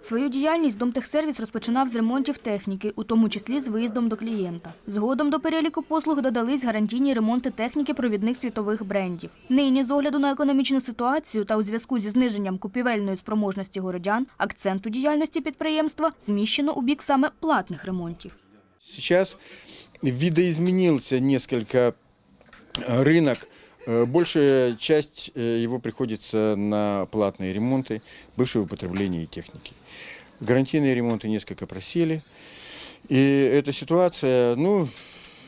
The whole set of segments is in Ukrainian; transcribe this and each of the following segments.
Свою діяльність Домтехсервіс розпочинав з ремонтів техніки, у тому числі з виїздом до клієнта. Згодом до переліку послуг додались гарантійні ремонти техніки провідних світових брендів. Нині, з огляду на економічну ситуацію та у зв'язку зі зниженням купівельної спроможності городян, акцент у діяльності підприємства зміщено у бік саме платних ремонтів. Сейчас видоизменился несколько э, рынок. Э, Большая часть э, его приходится на платные ремонты бывшего употребления техники. Гарантийные ремонты несколько просели. И эта ситуация, ну,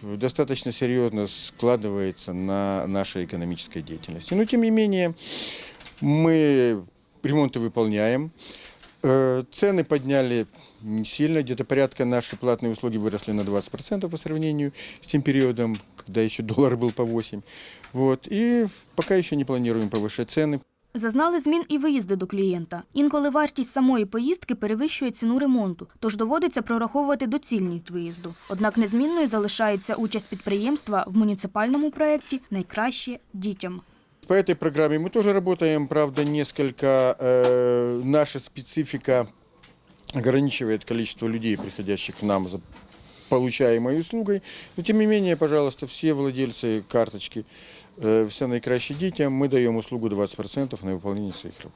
достаточно серьезно складывается на нашей экономической деятельности. Но, тем не менее, мы ремонты выполняем. Э, Цены подняли не сильно, где-то порядка наши платные услуги выросли на 20% по сравнению с тем периодом, когда еще доллар был по 8. Вот. И пока еще не планируем повышать цены. Зазнали змін і виїзди до клієнта. Інколи вартість самої поїздки перевищує ціну ремонту, тож доводиться прораховувати доцільність виїзду. Однак незмінною залишається участь підприємства в муніципальному проєкті Найкраще дітям. По этой программе мы тоже работаем, правда, несколько э, наша специфика ограничивает количество людей, приходящих к нам за получаемой услугой. Но тем не менее, пожалуйста, все владельцы карточки, э, все наикраще детям, мы даем услугу 20% на выполнение своих работ.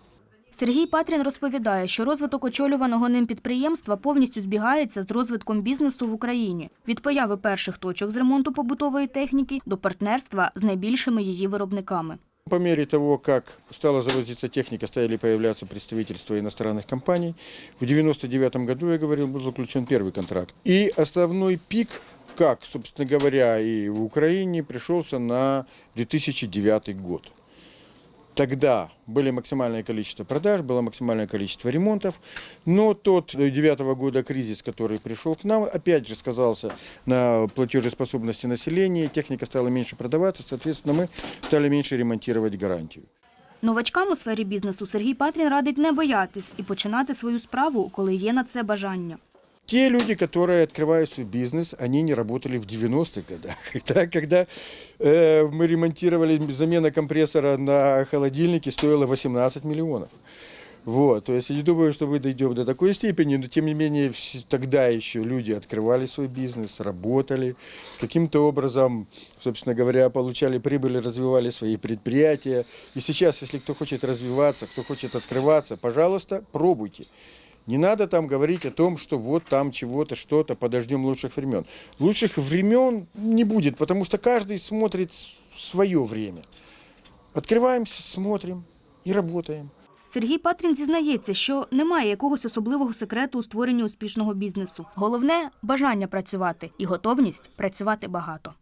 Сергій Патрін розповідає, що розвиток очолюваного ним підприємства повністю збігається з розвитком бізнесу в Україні від появи перших точок з ремонту побутової техніки до партнерства з найбільшими її виробниками. По мере того, как стала завозиться техника, стали появляться представительства иностранных компаний. В 99 году, я говорил, был заключен первый контракт. И основной пик, как, собственно говоря, и в Украине, пришелся на 2009 год. Тогда были максимальное количество продаж, было максимальное количество ремонтов, но тот 2009 года кризис, который пришел к нам, опять же сказался на платежеспособности населения, техника стала меньше продаваться, соответственно, мы стали меньше ремонтировать гарантию. Новачкам у сфері бізнесу Сергій Патрін радить не боятись і починати свою справу, коли є на це бажання. Те люди, которые открывают свой бизнес, они не работали в 90-х годах. Да, когда э, мы ремонтировали, замена компрессора на холодильнике стоила 18 миллионов. Вот, то есть я не думаю, что мы дойдем до такой степени, но тем не менее тогда еще люди открывали свой бизнес, работали, каким-то образом, собственно говоря, получали прибыль, развивали свои предприятия. И сейчас, если кто хочет развиваться, кто хочет открываться, пожалуйста, пробуйте. Не надо там говорить о том, что вот там чего-то, что-то, подождем лучших времен. Лучших времен не будет, потому что каждый смотрит свое время. Открываемся, смотрим и работаем. Сергій Патрін зізнається, що немає якогось особливого секрету у створенні успішного бізнесу. Головне бажання працювати і готовність працювати багато.